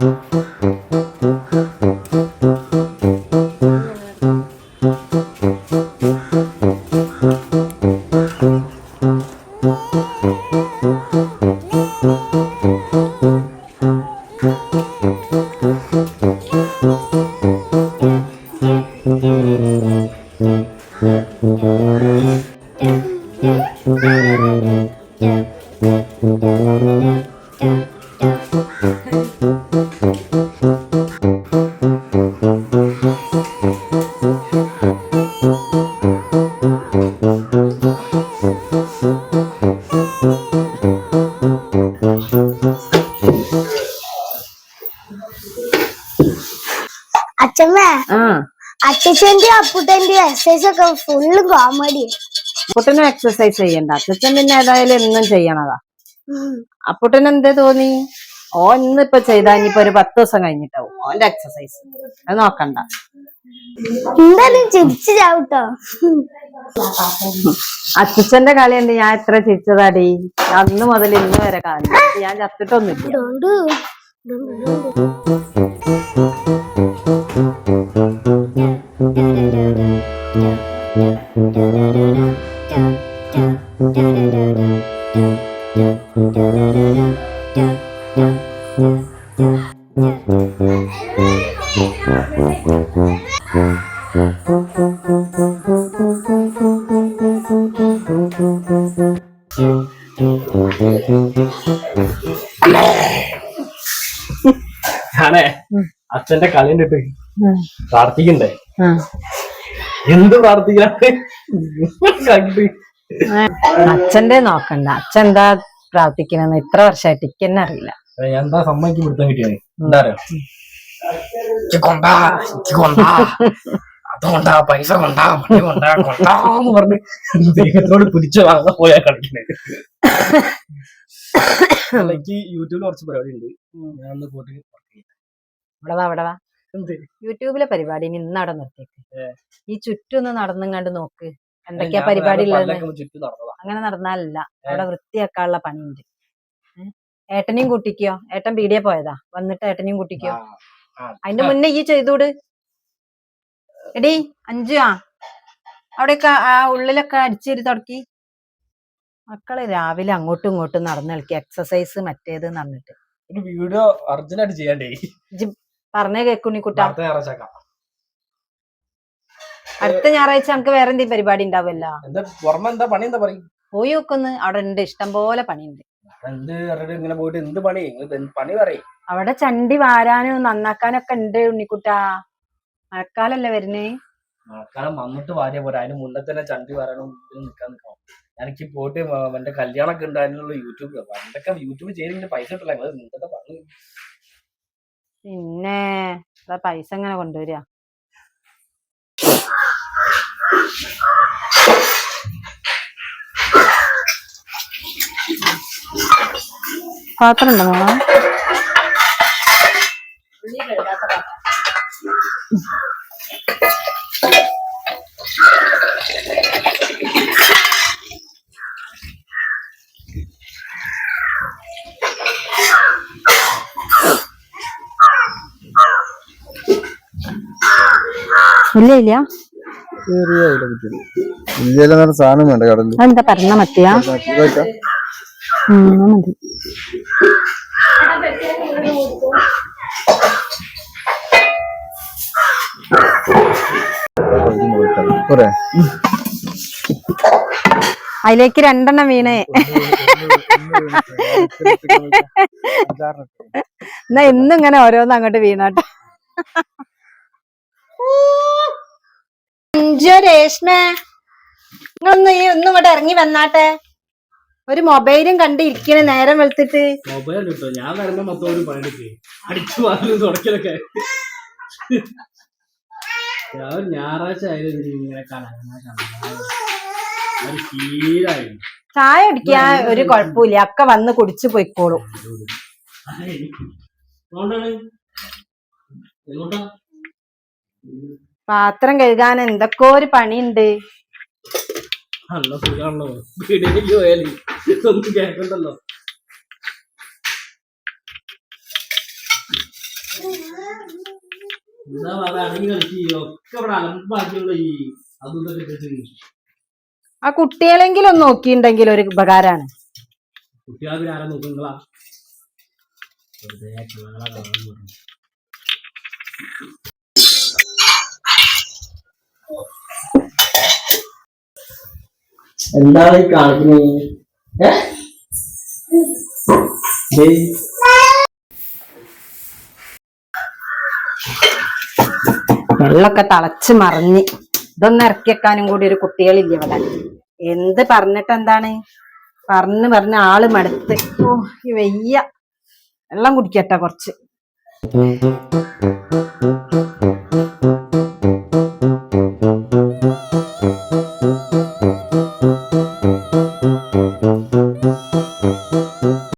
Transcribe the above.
Yeah. അച്ഛമ്മ അച്ഛന്റെ അപ്പുട്ടന്റെ എക്സസൈസ് ഒക്കെ ഫുള്ള് കോമഡി അപ്പുട്ടനും എക്സസൈസ് ചെയ്യണ്ട. അച്ഛൻ പിന്നെ ഏതായാലും എന്നും ചെയ്യണതാ. അപ്പുട്ടൻ എന്തേ തോന്നി? ഓ ഇന്നിപ്പൊ ചെയ്താ ഇനിയിപ്പോ ഒരു പത്ത് ദിവസം കഴിഞ്ഞിട്ടാവും. ഓന്റെ എക്സസൈസ് അത് നോക്കണ്ട. എന്തായാലും ചിരിച്ചു ചാവട്ടോ. അച്ഛന്റെ കളി ഉണ്ട് ഞാൻ എത്ര ചിരിച്ചതാടി? അന്ന് മുതൽ ഇന്ന് വരെ കാണി ഞാൻ ചത്തിട്ടൊന്നുമില്ല. ഡോണ്ടു ഞാനേ അച്ഛന്റെ കളി കണ്ടിട്ട് പ്രാർത്ഥിക്കണ്ടേ? എന്ത് പ്രാർത്ഥിക്കാൻ അച്ഛന്റെ നോക്കണ്ട. അച്ഛൻ എന്താ പ്രാർത്ഥിക്കണെന്ന് ഇത്ര വർഷമായിട്ട് എനിക്ക് തന്നെ അറിയില്ല. എന്താ സമ്മതിക്ക് പിടുത്തം കിട്ടിയാണ് എന്താ അറിയോ? എനിക്ക് കൊണ്ടാ എനിക്ക് കൊണ്ടാ. അത് കൊണ്ടാ പൈസ കൊണ്ടാ മണി കൊണ്ടാ കൊണ്ടാന്ന് പറഞ്ഞ് ദൈവത്തോട് പിടിച്ചു വാങ്ങാൻ പോയാ കളിക്കണേ. എനിക്ക് യൂട്യൂബിൽ കുറച്ച് പരിപാടി ഉണ്ട് ഞാൻ ഒന്ന് പോയിട്ട് ഇവിടെ വാ വാ. എന്ത്? യൂട്യൂബിലെ പരിപാടി ഇനി ഇന്ന് അവിടെ നിർത്തിയേക്ക്. ഈ ഈ ചുറ്റൊന്ന് നടന്നും കണ്ട് നോക്ക്. എന്തൊക്കെയാ പരിപാടി ഉള്ളത് അങ്ങനെ നടന്നാലല്ല. അവിടെ വൃത്തിയാക്കാനുള്ള പണിയുണ്ട്? ഏട്ടനെയും കൂട്ടിക്കോ? ഏട്ടൻ പീടിയെ പോയതാ. വന്നിട്ട് ഏട്ടനെയും കൂട്ടിക്കോ? അതിന്റെ മുന്നേ ഈ ചെയ്തൂട്. എടി അഞ്ചു ആ. അവിടെയൊക്കെ ആ ഉള്ളിലൊക്കെ അടിച്ചേരി തുടക്കി. മക്കൾ രാവിലെ അങ്ങോട്ടും ഇങ്ങോട്ടും നടന്നു കളിക്കുക എക്സസൈസ് മറ്റേത് പറഞ്ഞിട്ട്. വീഡിയോ അർജന്റായിട്ട് ചെയ്യണ്ടേ. പറഞ്ഞേ കേക്കുണ്ണിക്കുട്ട അടുത്ത ഞായറാഴ്ച നമുക്ക് വേറെ എന്തെങ്കിലും പരിപാടി ഉണ്ടാവുമല്ലോ? എന്താ പുറമെ എന്താ പണി? എന്താ പറയും പോയി നോക്കുന്ന്. അവിടെ ഉണ്ട് ഇഷ്ടം പോലെ പണിയുണ്ട്. എന്ത് ഇങ്ങനെ പോയിട്ട് എന്ത് പണി? പണി പറയും? അവിടെ ചണ്ടി വാരാനും നന്നാക്കാനൊക്കെ ഉണ്ട് ഉണ്ണിക്കുട്ടാ. മഴക്കാലല്ലേ വരുന്നേ? മഴക്കാലം വന്നിട്ട് വാരിയ പോരാ. അതിന് മുന്നേ തന്നെ ചണ്ടി വാരാനും നിൽക്കാൻ നിൽക്കണം എനിക്ക് പോയിട്ട് എന്റെ കല്യാണമൊക്കെ ഉണ്ടായിരുന്നുള്ള യൂട്യൂബ്. പണ്ടൊക്കെ യൂട്യൂബ് ചെയ്തിട്ട് പൈസ കിട്ടില്ല നിങ്ങൾ പറഞ്ഞു പിന്നെ പൈസ എങ്ങനെ കൊണ്ടുവരിക പാത്രം ഉണ്ടോ മോളെ? ഇല്ല ഇല്ല. ഇന്ത്യയിലെ നല്ല സാധനം വേണ്ട കടലിൽ അതെന്താ പറഞ്ഞ മത്തിയാ ഇതൊക്കെ ഉം, എന്നാ മതി. പോരെ അതിലേക്ക് രണ്ടെണ്ണം വീണേ. എന്നാ ഇങ്ങനെ ഓരോന്ന് അങ്ങോട്ട് വീണാട്ടെ. അഞ്ചോ രേഷ്മ? നിങ്ങളൊന്ന് ഈ ഒന്നും ഇങ്ങോട്ട് ഇറങ്ങി വന്നാട്ടെ. ഒരു മൊബൈലും കണ്ട് ഇരിക്കണ നേരം വെളുത്തിട്ട്. മൊബൈൽ കിട്ടോ? ഞാൻ വരുമ്പോ മൊത്തം അടിച്ചു തുടക്കലൊക്കെ. ഞാൻ ഒരു ഞായറാഴ്ച ആയാലും ഇതിന് ഇങ്ങനെ കാണാൻ ഒരു ശീലായി. ചായ കുടിക്കാൻ ഒരു കുഴപ്പമില്ല. അക്ക വന്ന് കുടിച്ചു പോയിക്കോളും. എങ്ങോട്ടാ പാത്രം കഴുകാൻ എന്തൊക്കെ ഒരു പണിയുണ്ട്. ആ കുട്ടികളെങ്കിലും നോക്കിണ്ടെങ്കിൽ ഒരു ഉപകാരാണ്. കുട്ടികളെ ആരാ നോക്കുങ്ങളാ വെറുതെ എന്താണ് ഈ കാണിക്കുന്നത് വെള്ളമൊക്കെ തളച്ച് മറിഞ്ഞ്. ഇതൊന്നും ഇറക്കിയെക്കാനും കൂടി ഒരു കുട്ടികളില്ല ഇവിടെ. എന്ത് പറഞ്ഞിട്ട് എന്താണ്? പറഞ്ഞ് പറഞ്ഞ ആൾ മടുത്ത്. ഓ വെയ്യ വയ്യ. വെള്ളം കുടിക്കട്ടെ കുറച്ച്.